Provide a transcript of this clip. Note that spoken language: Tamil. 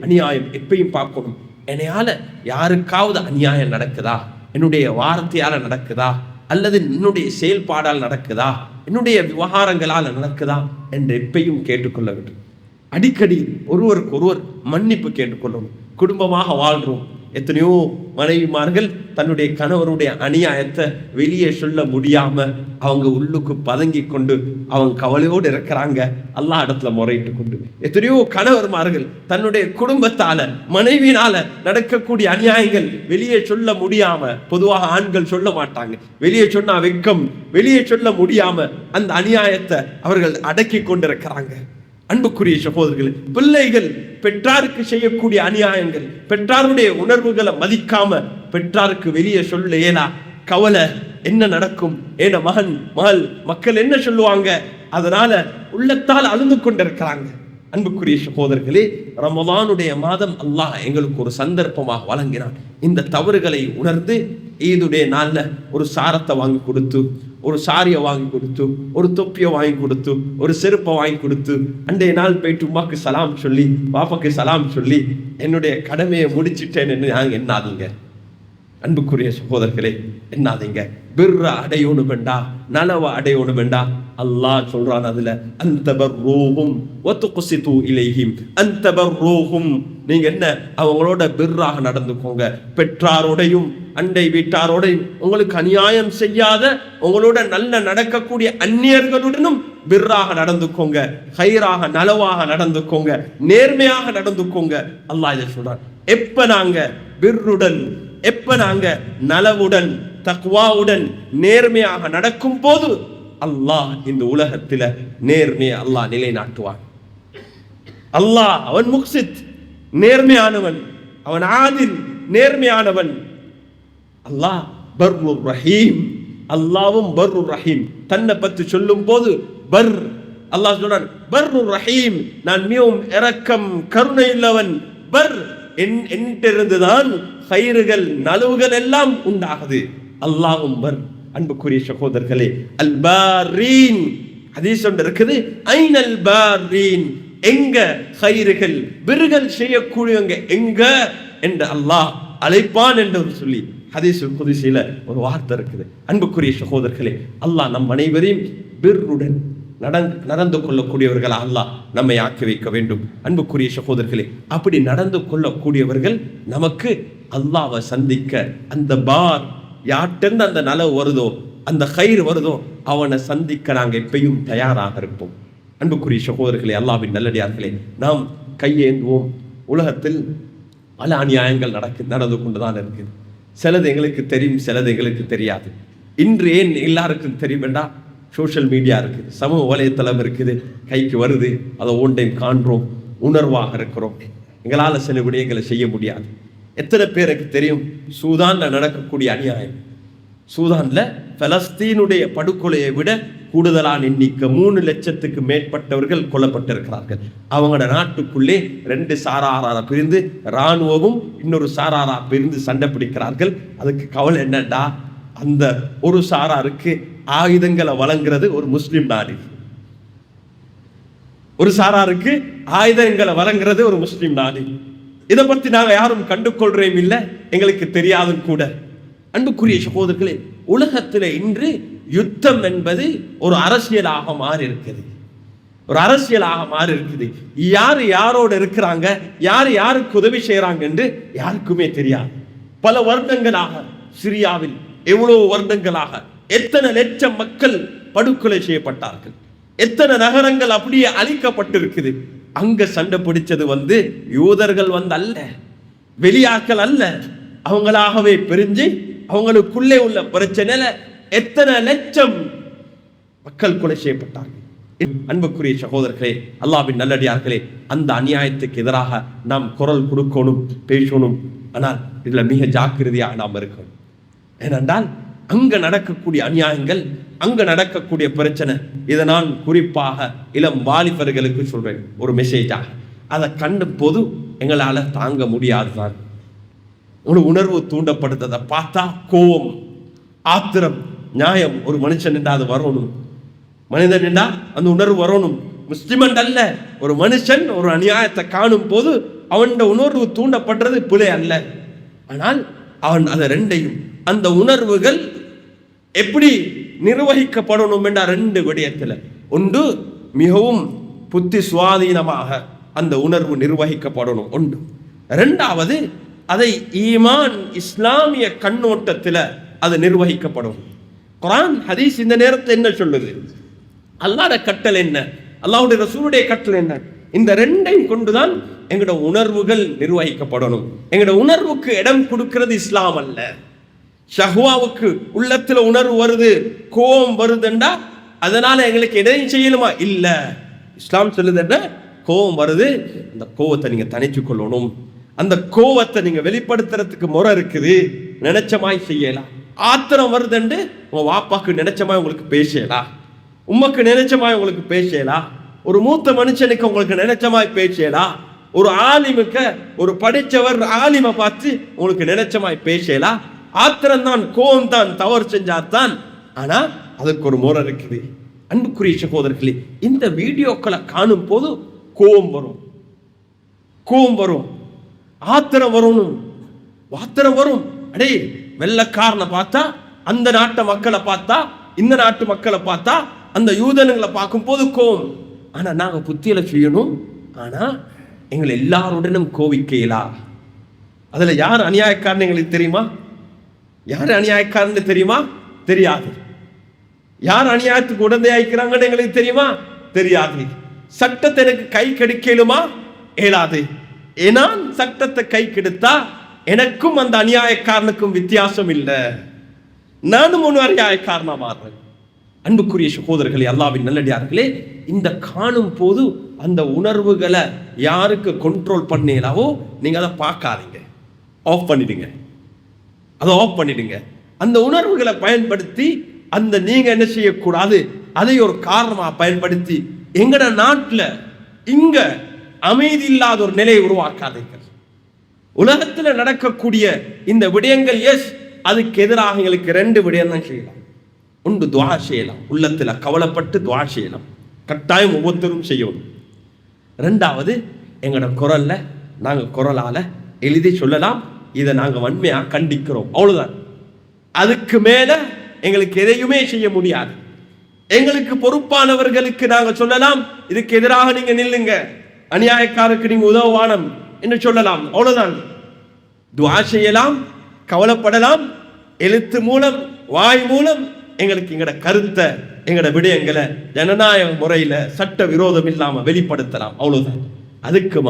அநியாயம் எப்பயும் பார்க்கணும். என்னையால் யாருக்காவது அநியாயம் நடக்குதா? என்னுடைய வார்த்தையால் நடக்குதா? அல்லது என்னுடைய செயல்பாடால் நடக்குதா? என்னுடைய விவகாரங்களால் நடக்குதா? என்று எப்பையும் கேட்டுக்கொள்ள வேண்டும். அடிக்கடி ஒருவருக்கு ஒருவர் மன்னிப்பு கேட்டுக்கொள்ளணும். குடும்பமாக வாழ்கிறோம். எத்தனையோ மனைவிமார்கள் தன்னுடைய கணவருடைய அநியாயத்தை வெளியே சொல்ல முடியாம அவங்க உள்ளுக்கு பதங்கி கொண்டு அவங்க கவலையோடு இருக்கிறாங்க. அல்லா இடத்துல முறையிட்டு கொண்டு. எத்தனையோ கணவர்மார்கள் தன்னுடைய குடும்பத்தால மனைவினால நடக்கக்கூடிய அநியாயங்கள் வெளியே சொல்ல முடியாம பொதுவாக ஆண்கள் சொல்ல மாட்டாங்க. வெளியே சொன்னா வெக்கம் வெளியே சொல்ல முடியாம அந்த அநியாயத்தை அவர்கள் அடக்கி கொண்டிருக்கிறாங்க. அன்புக்குரிய சகோதரர்கள் பிள்ளைகள் பெற்றாருக்கு செய்யக்கூடிய அநியாயங்கள் பெற்றாருடைய உணர்வுகளை மதிக்காம பெற்றாருக்கு வெளியே சொல்ல ஏனா கவலை என்ன நடக்கும்? ஏன மகன் மகள் மக்கள் என்ன சொல்லுவாங்க? அதனால உள்ளத்தால் அழுந்து கொண்டிருக்கிறாங்க. அன்புக்குரிய சகோதரர்களே ரமதானுடைய மாதம் அல்லாஹ் எங்களுக்கு ஒரு சந்தர்ப்பமாக வழங்கினான். இந்த தவறுகளை உணர்ந்து ஈதுடைய நாளில் ஒரு சாரத்தை வாங்கி கொடுத்து ஒரு சாரியை வாங்கி கொடுத்து ஒரு தொப்பியை வாங்கி கொடுத்து ஒரு செருப்பை வாங்கி கொடுத்து அன்றைய நாள் போயிட்டு உமாக்கு சலாம் சொல்லி பாப்பாக்கு சலாம் சொல்லி என்னுடைய கடமையை முடிச்சிட்டேன்னு நாங்கள் என்னாதீங்க அன்புக்குரிய சகோதரர்களே என்னாதீங்க பிற அடையணும் வேண்டா நலவ அடையணும் வேண்டா. அல்லாஹ் சொல்றான் அதுல ரோகும் ஒத்து ஒத்துக்குசித்து இலைஹிம். அந்தபர் ரோகும் நீங்க என்ன அவங்களோட பிர்ராக நடந்துக்கோங்க. பெற்றாரோடையும் அண்டை வீட்டாரோட உங்களுக்கு அநியாயம் செய்யாத உங்களோட நல்ல நடக்கக்கூடிய அந்நியர்களுடனும் பிர்ராக நடந்துக்கோங்க ஹைராக நலவாக நடந்துக்கோங்க நேர்மையாக நடந்துக்கோங்க. அல்லாஹ் இதை சொல்றான். எப்ப நாங்க பிர்ருடன் எப்ப நாங்க நலவுடன் தக்வாவுடன் நேர்மையாக நடக்கும் போது அல்லாஹ் இந்த உலகத்துல நேர்மையை அல்லாஹ் நிலைநாட்டுவான். அல்லாஹ் அவன் முக்சித் நேர்மையானவன். அவன் ஆதில் நேர்மையானவன். அல்லாஹ் பர்ரு ரஹீம். அல்லாவும் பர்ரு ரஹீம். தன்னை பற்றி சொல்லும் போது பர். அல்லாஹ் சொல்றான் பர்ரு ரஹீம். நான் மிகவும் இரக்கம் கருணை உள்ளவன். பர். என் என்றிருந்துதான் கயிறுகள் நலவுகள் எல்லாம் உண்டாகுது. அல்லாஹும் பர். அன்புக்குரிய சகோதரர்களே அல் பாரீன் அதே ஒன்று இருக்குது ஐநல் பாரீன் எங்க கயிறுகள் விருகல் செய்யக்கூடியவங்க எங்க? என்று அல்லாஹ் அழைப்பான் என்று சொல்லி ஹதீஸ் குதிசையில ஒரு வார்த்தை இருக்குது. அன்புக்குரிய சகோதரர்களே அல்லாஹ் நம் அனைவரையும் பிர்ருடன் நடந்து நடந்து கொள்ளக்கூடியவர்கள் அல்லாஹ் நம்மை ஆக்கி வைக்க வேண்டும். அன்புக்குரிய சகோதரர்களே அப்படி நடந்து கொள்ளக்கூடியவர்கள் நமக்கு அல்லாவை சந்திக்க அந்த பார் யார்கிட்ட அந்த நலவு வருதோ அந்த கயிறு வருதோ அவனை சந்திக்க நாங்கள் எப்பயும் தயாராக இருப்போம். அன்புக்குரிய சகோதரர்களே அல்லாவின் நல்லடியார்களே நாம் கையேந்துவோம். உலகத்தில் பல அநியாயங்கள் நடக்கு நடந்து கொண்டுதான் இருக்குது. சிலது எங்களுக்கு தெரியும் சிலது எங்களுக்கு தெரியாது. இன்று ஏன் எல்லாருக்கும் தெரியும் வேண்டாம் சோஷியல் மீடியா இருக்குது சமூக வலைத்தளம் இருக்குது கைக்கு வருது அதை ஓன் டைம் காண்றோம் உணர்வாக இருக்கிறோம். எங்களால் சில விடயங்களை செய்ய முடியாது. எத்தனை பேருக்கு தெரியும் சூதானில் நடக்கக்கூடிய அநியாயம். சூதானில் பலஸ்தீனுடைய படுகொலையை விட கூடுதலான எண்ணிக்கை மூணு லட்சத்துக்கு மேற்பட்டவர்கள் கொல்லப்பட்டிருக்கிறார்கள். அவங்களோட நாட்டுக்குள்ளே ரெண்டு சாராரா பிரிந்து இராணுவமும் இன்னொரு சாராரா பிரிந்து சண்டை பிடிக்கிறார்கள். அதுக்கு கவலை என்னடா அந்த ஒரு சாராருக்கு ஆயுதங்களை வழங்குறது ஒரு முஸ்லீம் நாடு. ஒரு சாராருக்கு ஆயுதங்களை வழங்குறது ஒரு முஸ்லீம் நாடு. இதை பற்றி நாங்கள் யாரும் கண்டுகொள்றேன் இல்லை. எங்களுக்கு தெரியாதும் கூட. அன்புக்குரிய சகோதரர்களே உலகத்தில் இன்று யுத்தம் என்பது ஒரு அரசியலாக மாறி இருக்குது ஒரு அரசியலாக மாறி இருக்குது யாரு யாரோட இருக்கிறாங்க? யார் யாருக்கு உதவி செய்கிறாங்க என்று யாருக்குமே தெரியாது. பல வருடங்களாக சிரியாவில் எவ்வளவு வருடங்களாக எத்தனை லட்சம் மக்கள் படுகொலை செய்யப்பட்டார்கள். எத்தனை நகரங்கள் அப்படியே அழிக்கப்பட்டிருக்குது. அங்க சண்டை பிடிச்சது வந்து யூதர்கள் வந்து அல்ல வெளியாக்கள் அல்ல. அவங்களாகவே பிரிஞ்சு அவங்களுக்குள்ளே உள்ள பிரச்சனையில எத்தனை லட்சம் மக்கள் கொலை செய்யப்பட்டார்கள்? அன்புக்குரிய சகோதரர்களே அல்லாவின் நல்லடியார்களே அந்த அநியாயத்துக்கு எதிராக நாம் குரல் கொடுக்கணும் பேசணும். ஆனால் இதுல மிக ஜாக்கிரதையாக நாம் இருக்கணும். ஏனென்றால் அங்கு நடக்கக்கூடிய அநியாயங்கள் அங்கு நடக்கக்கூடிய பிரச்சனை இதை நான் குறிப்பாக இளம் வாலிபர்களுக்கு சொல்றேன். ஒரு மெசேஜாக அதை கண்டு போது எங்களால் தாங்க முடியாது தான் ஒரு உணர்வு தூண்டப்படுத்ததை பார்த்தா கோபம் ஆத்திரம் நியாயம். ஒரு மனுஷன் நின்றா அது வரணும். மனிதன் நின்றா அந்த உணர்வு வரணும். முஸ்லிமன் அல்ல. ஒரு மனுஷன் ஒரு அநியாயத்தை காணும் போது அவன் உணர்வு தூண்டப்படுறது பிழை அல்ல. ஆனால் அவன் அதை ரெண்டையும் அந்த உணர்வுகள் எப்படி நிர்வகிக்கப்படணும் என்ற ரெண்டு விடயத்தில். ஒன்று மிகவும் புத்தி சுவாதீனமாக அந்த உணர்வு நிர்வகிக்கப்படணும். ஒன்று. ரெண்டாவது அதை ஈமான் இஸ்லாமிய கண்ணோட்டத்தில் அது நிர்வகிக்கப்படும். குரான் ஹதீஸ் இந்த நேரத்தை என்ன சொல்லுது? அல்லாத கட்டல் என்ன? அல்லாவுடைய ரசூருடைய கட்டல் என்ன? இந்த ரெண்டையும் கொண்டுதான் எங்களோட உணர்வுகள் நிர்வகிக்கப்படணும். எங்களோட உணர்வுக்கு இடம் கொடுக்கிறது இஸ்லாம் அல்ல. ஷஹ்வாவுக்கு உள்ளத்தில் உணர்வு வருது கோபம் வருதுண்டா அதனால எங்களுக்கு எதையும் செய்யணுமா? இல்லை. இஸ்லாம் சொல்லுது என்ன? கோபம் வருது அந்த கோவத்தை நீங்கள் தணிச்சு கொள்ளணும். அந்த கோவத்தை நீங்க வெளிப்படுத்துறதுக்கு முறை இருக்குது. நினைச்சமாய் செய்யலாம். ஆத்திரம் வருதுண்டு உங்க வாப்பாக்கு நினைச்சமாய் உங்களுக்கு பேசலாம். உமக்கு நினைச்சமாய் உங்களுக்கு பேசலாம். ஒரு மூத்த மனுஷனுக்கு உங்களுக்கு நினைச்சமாய் பேசலாம். ஒரு ஆலிமுக்க ஒரு படித்தவர் ஆலிமை பார்த்து உங்களுக்கு நினைச்சமாய் பேசலாம். ஆத்திரம் தான் கோபம் தான் தவறு செஞ்சாதான் ஆனா அதுக்கு ஒரு முறை இருக்குது. அன்புக்குரிய சகோதரர்களே இந்த வீடியோக்களை காணும் போது கோபம் வரும். கோபம் வரும். ஆத்திரம் வரணும். ஆத்திரம் வரும். அடே வெள்ளக்காரனை பார்த்தா அந்த நாட்டு மக்களை பார்த்தா இந்த நாட்டு மக்களை பார்த்தா அந்த யூதனுங்களை பார்க்கும்போது கோவம். ஆனால் நாங்கள் புத்தியில செய்யணும். ஆனால் எங்களை எல்லாருடனும் கோவிக்கையிலா. அதில் யார் அநியாயக்காரன் எங்களுக்கு தெரியுமா? யார் அநியாயக்காரன் தெரியுமா? தெரியாது. யார் அநியாயத்துக்கு உடந்தையாய்க்கிறாங்கன்னு எங்களுக்கு தெரியுமா? தெரியாது. சட்டத்தை எனக்கு கை கெடுக்கலுமா? இயலாது. நான் சட்டத்தை கை கெடுத்தா எனக்கும் அந்த அநியாயக்காரனுக்கும் வித்தியாசம் இல்லை. நானும் ஒன்று அநியாயக்காரனா மாறுறேன். அன்புக்குரிய சகோதரர்களே அல்லாவின் நல்லடியார்களே இந்த காணும் போது அந்த உணர்வுகளை யாருக்கு கண்ட்ரோல் பண்ணலாவோ நீங்கள் அதை பார்க்காதீங்க. ஆஃப் பண்ணிடுங்க. அதை ஆஃப் பண்ணிடுங்க. அந்த உணர்வுகளை பயன்படுத்தி அந்த நீங்கள் என்ன செய்யக்கூடாது அதை ஒரு காரணமாக பயன்படுத்தி எங்கட நாட்டில் இங்கே அமைதி இல்லாத ஒரு நிலையை உருவாக்காதீர்கள். உலகத்தில் நடக்கக்கூடிய இந்த விடயங்கள் எஸ் அதுக்கு எதிராக எங்களுக்கு ரெண்டு விடயம் தான் செய்யலாம். ஒன்று துவா செய்யலாம். உள்ளத்தில் கவலைப்பட்டு துவா செய்யலாம். கட்டாயம் ஒவ்வொருத்தரும் செய்யணும். ரெண்டாவது எங்களோட குரல்ல நாங்கள் குரலால் எழுதி சொல்லலாம். இதை நாங்கள் வன்மையாக கண்டிக்கிறோம். அவ்வளோதான் அதுக்கு மேலே எங்களுக்கு எதையுமே செய்ய முடியாது. எங்களுக்கு பொறுப்பானவர்களுக்கு நாங்கள் சொல்லலாம். இதுக்கு எதிராக நீங்கள் நில்லுங்க. அநியாயக்காருக்கு நீங்கள் உதவானம் என்று சொல்லலாம். அவ்வளவுதான். துவா செய்யலாம் கவலைப்படலாம் எழுத்து மூலம் வாய் மூலம் எங்களுக்கு எங்கட கருத்தை எங்கட விடயங்களை ஜனநாயக முறையில சட்ட விரோதம் இல்லாம வெளிப்படுத்தலாம். அவ்வளவுதான். அதுக்கு